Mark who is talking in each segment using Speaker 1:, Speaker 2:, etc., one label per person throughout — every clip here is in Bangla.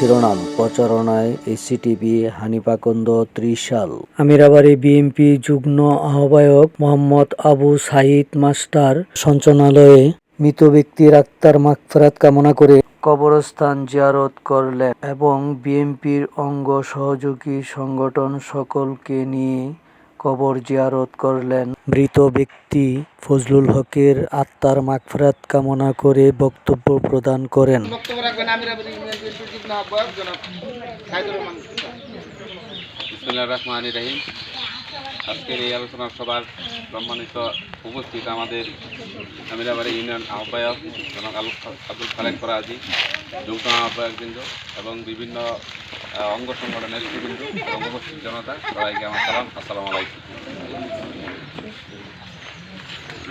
Speaker 1: শিরোনাম, প্রচারণায় এসিটিভি হানিপাকন্দ ত্রিশাল। আমিরাবাড়ি বিএনপি যুগ্ম আহ্বায়ক মোহাম্মদ আবু সাইদ মাস্টার সঞ্চনালয়ে মৃত ব্যক্তির আত্মার মাগফেরাত কামনা করে কবরস্থান জিয়ারত করলেন এবং বিএনপির অঙ্গ সহযোগী সংগঠন সকলকে নিয়ে কবর জিয়ারত করলেন। মৃত ব্যক্তি ফজলুল হকের আত্মার মাগফিরাত কামনা করে বক্তব্য প্রদান করেন।
Speaker 2: বক্তব্য রাখবেন আমির রহমান।
Speaker 3: আজকের এই আলোচনা সভার সম্মানিত উপস্থিত আমাদের আমিরাবাড়ি ইউনিয়ন আহ্বায়ক জনাব আলু আব্দুল খালেক ফরাজি, যুগ্ম আহ্বায়কবৃন্দ এবং বিভিন্ন অঙ্গ সংগঠনের নেতৃবৃন্দ এবং উপস্থিত জনতা, সবাইকে আমার সালাম, আসসালামু আলাইকুম।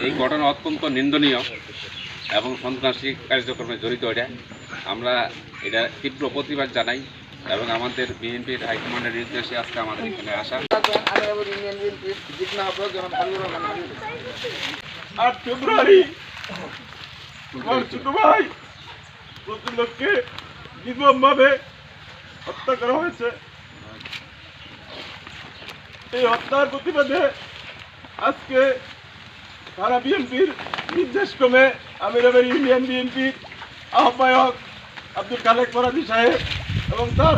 Speaker 3: এই ঘটনা অত্যন্ত নিন্দনীয় এবং সন্ত্রাসী কার্যক্রমে জড়িত এটা। আমরা এটা তীব্র প্রতিবাদ জানাই। এবং আমাদের বিএনপির হাইকমান্ডের নির্দেশে আজকে আমাদের এখানে আসা।
Speaker 4: ফেব্রুয়ারি ছোট হত্যা করা হয়েছে। এই হত্যার প্রতিবাদে আজকে বিএনপির নির্দেশ ক্রমে আমিরাবের ইউনিয়ন বিএনপির আহ্বায়ক আব্দুল খালেক ফরাজি সাহেব এবং তার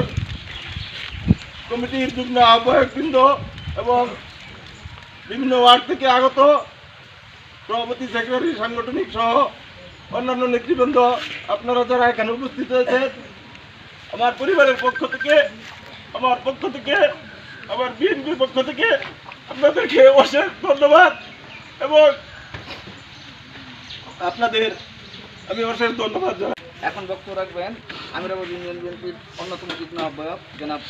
Speaker 4: কমিটির যুগ্ম আহ্বায়কবৃন্দ এবং বিভিন্ন ওয়ার্ড থেকে আগত সভাপতি, সেক্রেটারি, সাংগঠনিক সহ অন্যান্য নেতৃবৃন্দ, আপনারা যারা এখানে উপস্থিত হয়েছেন, আমার পরিবারের পক্ষ থেকে, আমার পক্ষ থেকে, আমার বিএনপির পক্ষ থেকে আপনাদেরকে অশেষ ধন্যবাদ এবং আপনাদের আমি অশেষ ধন্যবাদ জানাই।
Speaker 2: এখন বক্তব্য রাখবেন আমির আমির ইউনিয়ন বিএনপির অন্যতম যুগ্ম আহ্বায়ক জনাব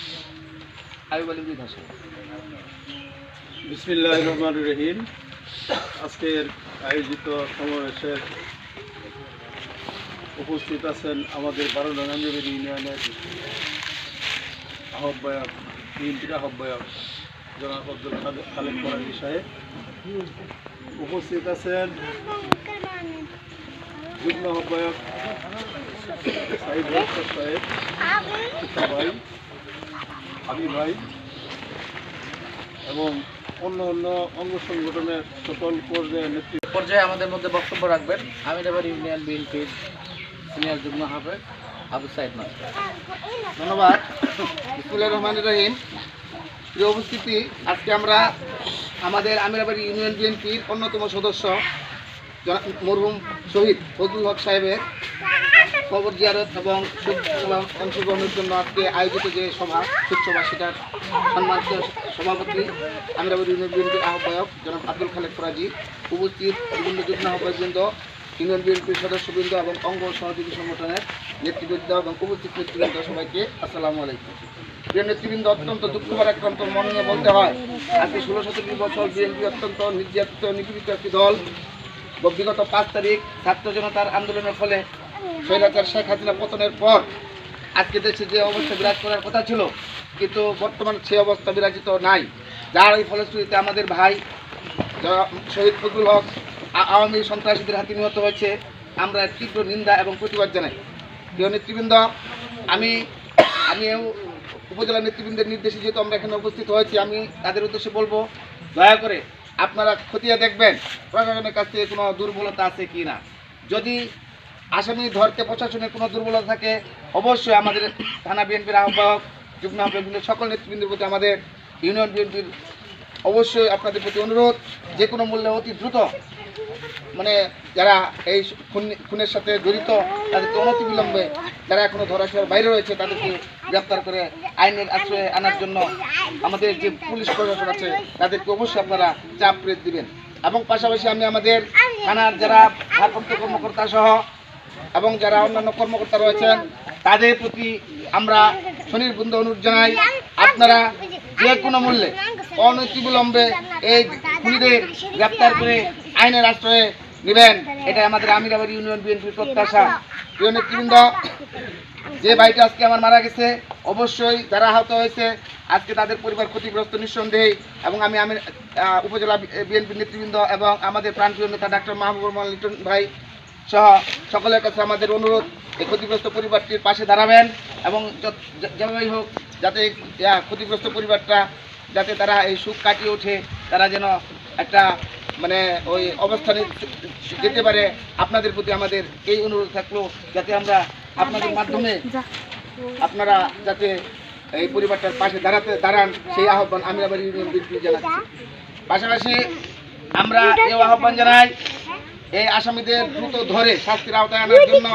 Speaker 2: হাবিব আলী মৃধা সাহেব
Speaker 4: বিসমিল্লাহ রহমান রহিম। আজকের আয়োজিত সমাবেশের উপস্থিত আছেন আমাদের বারো নঙ্গাঞ্জলি ইউনিয়নের আহ্বায়ক, বিএনপির আহ্বায়ক জনাব আব্দুল খালেক ফরাজি সাহেব। উপস্থিত আছেন যুগ্ম আহ্বায়ক রক্ষক সাহেব ভাই আবি ভাই এবং অন্য অন্য অঙ্গ সংগঠনের সকল পর্যায়ে নেতৃত্ব
Speaker 2: পর্যায়ে আমাদের মধ্যে বক্তব্য রাখবেন আমির আমির ইউনিয়ন বিএনপির সিনিয়র যুগ্ম আহ্বায়ক আবু সাইদ মাস্টার। ধন্যবাদ। ইসমুল্লাহ রহমান রহিম। প্রিয় উপস্থিতি আজকে আমরা আমাদের আমিরাবাড়ি ইউনিয়ন বিএনপির অন্যতম সদস্য মরহুম শহীদ ফজলুল হক সাহেবের কবর জিয়ারত এবং অংশগ্রহণের জন্য আজকে আয়োজিত যে সভা শোক সভা সেটার সম্মানিত সভাপতি আমিরাবাড়ি ইউনিয়ন বিএনপির আহ্বায়ক জনাব আব্দুল খালেক ফরাজি, উপস্থিত বিভিন্ন যুগ্ম আহ্বায়কবৃন্দ, ইউনিয়ন বিএনপির সদস্যবৃন্দ এবং অঙ্গ সহযোগী সংগঠনের নেতৃবৃন্দ এবং উপস্থিত নেতৃবৃন্দ সবাইকে আসসালামু আলাইকুম। প্রিয় নেতৃবৃন্দ, অত্যন্ত দুঃখভর, আক্রান্ত মন নিয়ে বলতে হয়, আজকে ষোলো সতেরো বছর বিএনপি অত্যন্ত নির্যাতিত, নিপীড়িত একটি দল। বিগত পাঁচ তারিখ ছাত্র জনতার আন্দোলনের ফলে স্বৈরাচার শেখ হাসিনা পতনের পর আজকে দেশে যে অবস্থা বিরাজ করার কথা ছিল, কিন্তু বর্তমান সে অবস্থা বিরাজিত নাই। যার এই ফলশ্রুতিতে আমাদের ভাই শহীদ ফজলুল হক আওয়ামী সন্ত্রাসীদের হাতে নিহত হয়েছে। আমরা তীব্র নিন্দা এবং প্রতিবাদ জানাই। প্রিয় নেতৃবৃন্দ, আমি, আমিও উপজেলা নেতৃবৃন্দের নির্দেশে যেহেতু আমরা এখানে উপস্থিত হয়েছি, আমি তাদের উদ্দেশ্যে বলব, দয়া করে আপনারা খতিয়ে দেখবেন প্রশাসনের কাছ থেকে কোনো দুর্বলতা আছে কি না। যদি আসামি ধরতে প্রশাসনের কোনো দুর্বলতা থাকে, অবশ্যই আমাদের থানা বিএনপির আহ্বায়ক, যুগ্ম আহ্বায়ক সকল নেতৃবৃন্দের প্রতি আমাদের ইউনিয়ন বিএনপির অবশ্যই আপনাদের প্রতি অনুরোধ। যে কোনো মূল্যে অতি দ্রুত মানে যারা এই খুন- খুনের সাথে জড়িত, তাদেরকে অনতিবিলম্বে যারা এখনও ধরাছোঁয়ার বাইরে রয়েছে, তাদেরকে গ্রেপ্তার করে আইনের আশ্রয়ে আনার জন্য আমাদের যে পুলিশ প্রশাসন আছে, তাদেরকে অবশ্যই আপনারা চাপ প্রয়োগ দিবেন। এবং পাশাপাশি আমি আমাদের থানার যারা ভারপ্রাপ্ত কর্মকর্তা সহ এবং যারা অন্যান্য কর্মকর্তা রয়েছেন, তাদের প্রতি আমরা স্বনির্বন্ধ অনুরোধ জানাই, আপনারা যে কোনো মূল্যে অনতিবিলম্বে এই খুনিদের গ্রেপ্তার করে আইনের আশ্রয়ে নেবেন। এটা আমাদের আমিরাবাড়ি ইউনিয়ন বিএনপির প্রত্যাশা। প্রিয় নেতৃবৃন্দ, যে ভাইটা আজকে আমার মারা গেছে, অবশ্যই যারা আহত হয়েছে, আজকে তাদের পরিবার ক্ষতিগ্রস্ত নিঃসন্দেহে এবং আমি আমি উপজেলা বিএনপি নেতৃবৃন্দ এবং আমাদের প্রাণপ্রিয় নেতা ডাক্তার মাহবুবুর রহমান লিটন ভাই সহ সকলের কাছে আমাদের অনুরোধ, এই ক্ষতিগ্রস্ত পরিবারটির পাশে দাঁড়াবেন এবং যেভাবেই হোক যাতে ক্ষতিগ্রস্ত পরিবারটা যাতে তারা এই সুখ কাটিয়ে ওঠে, তারা যেন একটা মানে ওই অবস্থানে যেতে পারে, আপনাদের প্রতি আমাদের এই অনুরোধ থাকল যাতে আমরা আপনাদের মাধ্যমে আপনারা যাতে এই পরিবারটার পাশে দাঁড়াতে দাঁড়ান, সেই আহ্বান আমি আবার ইউনিয়ন বিএনপি জানাচ্ছি। পাশাপাশি আমরা এই আহ্বান জানাই, এই আসামিদের দ্রুত ধরে শাস্তির আওতায় আনার জন্য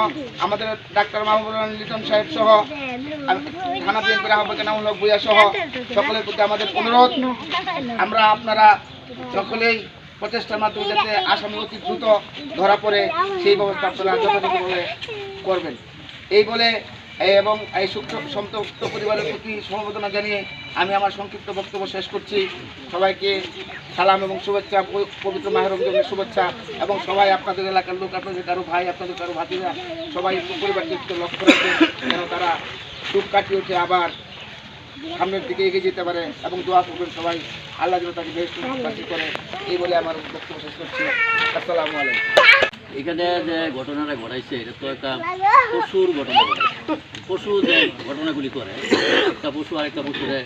Speaker 2: আমাদের ডাক্তার রহমান, লিটন সাহেব সহ থানা বিএনপির আহ্বায়ক নামুল হক ভূঁইয়া সহ সকলের প্রতি আমাদের অনুরোধ। আমরা আপনারা সকলেই প্রচেষ্টার মাধ্যমে যাতে আসামি অতি দ্রুত ধরা পড়ে, সেই ব্যবস্থা আপনারা যথাযথভাবে করবেন। এই বলে এবং এই সুখ সন্তপ্ত পরিবারের প্রতি সমবেদনা জানিয়ে আমি আমার সংক্ষিপ্ত বক্তব্য শেষ করছি। সবাইকে সালাম এবং শুভেচ্ছা পবিত্র মাহের রমজানের শুভেচ্ছা এবং সবাই আপনাদের এলাকার লোক, আপনাদের কারও ভাই, আপনাদের কারও ভাতিরা সবাই পরিবারকে লক্ষ্য রাখবেন যেন তারা সুখ কাটিয়ে উঠে আবার সামনের দিকে এগিয়ে যেতে পারে এবং দোয়া করবেন সবাই আল্লাহ যেন তাকে বেশ করে এই বলে আমার বক্তব্য শেষ করছি আসসালামু আলাইকুম
Speaker 5: এখানে যে ঘটনাটা ঘটাইছে, এটা তো একটা পশুর ঘটনা। পশু যে ঘটনাগুলি করে, একটা পশু আরেকটা পশুরে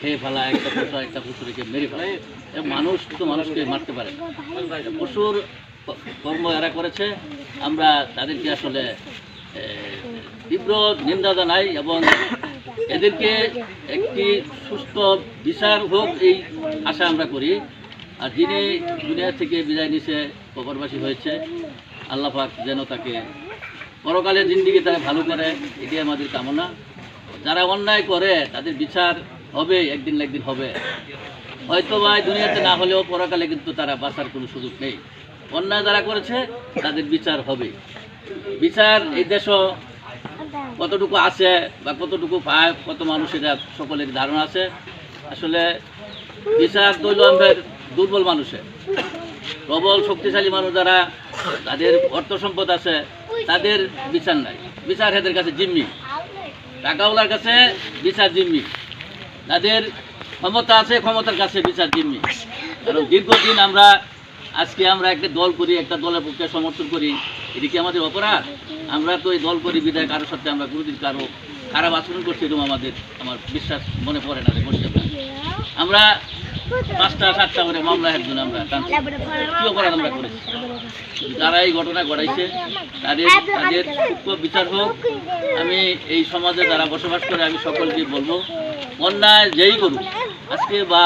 Speaker 5: খেয়ে ফেলা, একটা পশু একটা পশুরকে মেরে ফেলা মানুষ তো মানুষকে মারতে পারে। পশুর কর্ম এরা করেছে, আমরা তাদেরকে আসলে তীব্র নিন্দা জানাই এবং এদেরকে একটি সুস্থ বিচার হোক এই আশা আমরা করি। আর যিনি দুনিয়া থেকে বিদায় নিছে, কবরবাসী হয়েছে, আল্লাহ পাক যেন তাকে পরকালে জিন্দিগি তারা ভালো করে এটি আমাদের কামনা। যারা অন্যায় করে, তাদের বিচার হবে, একদিন না একদিন হবে। হয়তো বা দুনিয়াতে না হলেও পরকালে কিন্তু তারা বাঁচার কোনো সুযোগ নেই। অন্যায় যারা করেছে, তাদের বিচার হবে। বিচার এই দেশও কতটুকু আছে বা কতটুকু পায়, কত মানুষ এটা সকলের ধারণা আছে। আসলে বিচার দৈল আমাদের দুর্বল মানুষের প্রবল শক্তিশালী মানুষ যারা তাদের অর্থ সম্পদ আছে, তাদের বিচার নাই। বিচার এদের কাছে জিম্মি। টাকাওয়ালার কাছে বিচার জিম্মি। তাদের ক্ষমতা আছে, ক্ষমতার কাছে বিচার জিম্মি। কারণ দীর্ঘদিন আমরা আজকে আমরা একটা দল করি, একটা দলের পক্ষে সমর্থন করি এটি কি আমাদের অপরাধ আমরা তো এই দল করি বিদায় কারোর সাথে আমরা কোনোদিন কারও খারাপ আচরণ করছি এরকম আমাদের, আমার বিশ্বাস মনে পড়ে না আমরা। পাঁচটা, সাতটা করে মামলা একজন আমরা। কি অপরাধ আমরা করেছি যারা এই ঘটনা ঘটাইছে, তাদের তাদের সূক্ষ্ম বিচার হোক আমি এই সমাজে যারা বসবাস করে, আমি সকলকে বলব, অন্যায় যেই করুক, আজকে বা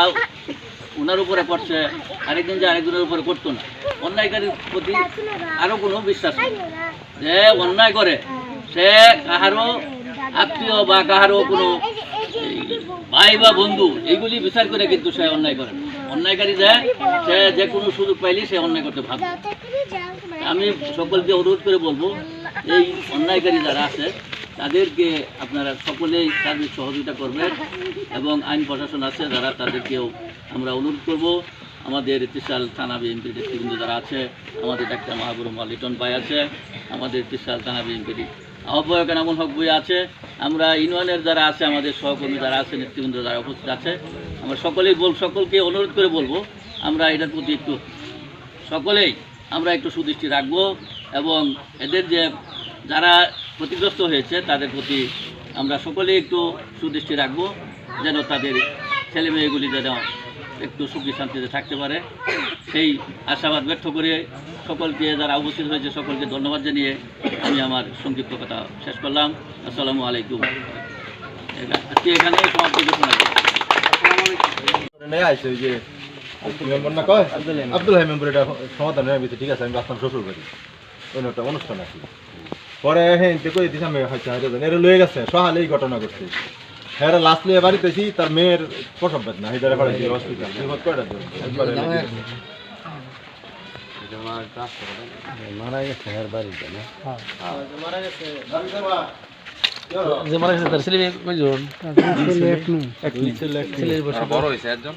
Speaker 5: ওনার উপরে করছে আরেকদিন যে আরেকজনের উপরে করতো না। অন্যায়কারীর প্রতি আরও কোনো বিশ্বাস নেই। যে অন্যায় করে, সে কাহারও আত্মীয় বা কাহারও কোনো ভাই বা বন্ধু, এইগুলি বিচার করে কিন্তু সে অন্যায় করে। অন্যায়কারী যে, সে যে কোনো সুযোগ পাইলে সে অন্যায় করতে ভাববে। আমি সকলকে অনুরোধ করে বলব, এই অন্যায়কারী যারা আছে তাদেরকে আপনারা সকলেই তাদের সহযোগিতা করবেন এবং আইন প্রশাসন আছে যারা তাদেরকেও আমরা অনুরোধ করব। আমাদের ত্রিশাল থানা বিএনপির নেতৃবৃন্দ যারা আছে, আমাদের ডাক্তার মাহবুর লিটন ভাই আছে, আমাদের ত্রিশাল থানা বিএনপির আহ্বায়ক এনামুল হক বই আছে, আমরা ইউনিয়নের যারা আছে, আমাদের সহকর্মী যারা আছে, নেতৃবৃন্দ যারা উপস্থিত আছে, আমরা সকলেই বল, সকলকে অনুরোধ করে বলব, আমরা এটার প্রতি একটু, সকলেই আমরা একটু সুদৃষ্টি রাখব এবং এদের যে যারা ক্ষতিগ্রস্ত হয়েছে তাদের প্রতি আমরা সকলেই একটু সুদৃষ্টি রাখব যেন তাদের ছেলে মেয়েগুলি যেন একটু সুখী শান্তিতে থাকতে পারে। সেই আশাবাদ ব্যর্থ করে সকলকে যারা উপস্থিত হয়েছে সকলকে ধন্যবাদ জানিয়ে আমি আমার সংক্ষিপ্ত কথা শেষ করলাম। আসসালামু আলাইকুম। আজকে এখানে সমাপ্ত ঘোষণা
Speaker 4: আব্দুল হাই মেম্বার এটা সমাধান হয়ে গেছে। ঠিক আছে আমি রাস্তাম শ্বশুর বাড়ি ওই একটা অনুষ্ঠান আছে। পরে হ্যাঁ কই দিছে আমি হয়তো হাইরে এর লয়ে গেছে সহালে এই ঘটনা ঘটছে। হ্যাঁ লাস্ট লিয়ে বাড়িতেছি তার মেয়ের প্রসব বেদনা হেদারে পাঠাইছি হসপিটাল
Speaker 1: যে মারা গেছে তার ছেলে কয়জন
Speaker 3: বড় হয়েছে একজন?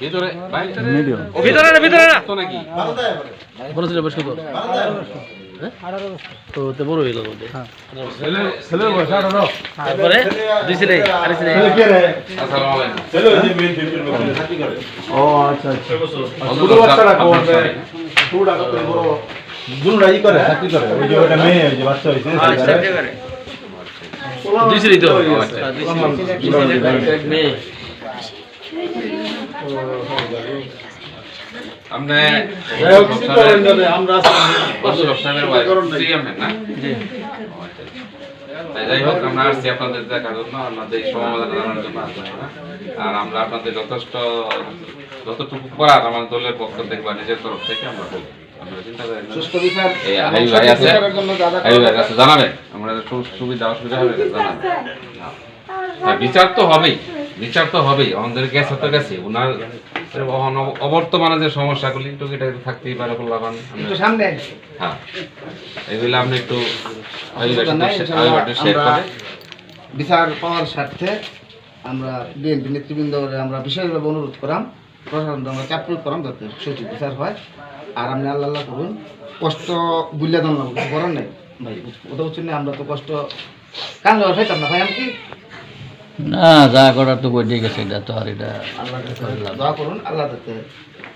Speaker 3: ভিতরে
Speaker 1: ভিতরে ভিতরে
Speaker 3: তো নাকি
Speaker 1: বড় ছেলে বয়স কত তো তো বড়
Speaker 4: বয়স আঠারো।
Speaker 1: তারপরে দুই ছেলে আরেক ছেলে
Speaker 4: ছেলে কে রে?
Speaker 3: আসসালামু আলাইকুম।
Speaker 4: ছেলে ওই মেন ফিল্মের মধ্যে থাকি করে ও আচ্ছা আচ্ছা। ছোট বাচ্চারা কোন
Speaker 3: আপনার সাথে।
Speaker 4: পুরা বড়। দুটোটা ই করে চাকরি করে। ওই যে ওটা মেয়ে যে বাচ্চা হয়েছে।
Speaker 3: আপনি
Speaker 4: আমরা
Speaker 3: অশোক সাহেবের wife, স্ত্রী আপনার যাই হোক আমরা আসছি আপনাদের দেখার জন্য আপনাদের সমাধান জানার জন্য আর আমরা আপনাদের যথেষ্ট যতটুকু করার আমাদের দলের পক্ষ থেকে বা নিজের তরফ থেকে আমরা জানাবেন সুবিধা অসুবিধা হবে জানাবেন হ্যাঁ, বিচার তো হবেই। বিচার তো হবেই। আমাদের গ্যাস তো গেছে ওনার অবর্তমানে যে সমস্যাগুলি টুকিটাকি তো থাকতেই পারে
Speaker 2: একটু সামনে
Speaker 3: হ্যাঁ। এগুলো আপনি একটু
Speaker 2: বিচার পাওয়ার স্বার্থে আমরা বিএনপি নেতৃবৃন্দ আমরা বিশেষভাবে অনুরোধ করাম। প্রশাসন আমরা চাপ প্রয়োগ করাম যাতে সঠিক বিচার হয়। আর আপনি আল্লাহ আল্লাহ করুন কষ্ট বুঝলে কিছু করার নেই। ভাই ওটা হচ্ছে না আমরা তো কষ্ট কান খাইতাম না ভাই আমি কি
Speaker 5: না যা করার তো বইতে গেছে এটা তো আর এটা
Speaker 2: দোয়া করুন আল্লাহ যাতে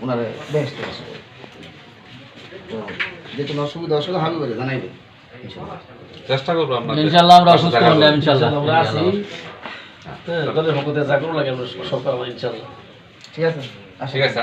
Speaker 2: ওনারে বেহেস্ত আসে তো যে কোনো অসুবিধা অসুবিধা হবে বলে জানাইবে
Speaker 3: চেষ্টা করব আমরা
Speaker 5: ইনশাল্লাহ আমরা সুস্থ হলাম ইনশাল্লাহ
Speaker 2: ঠিক আছে।
Speaker 3: ঠিক আছে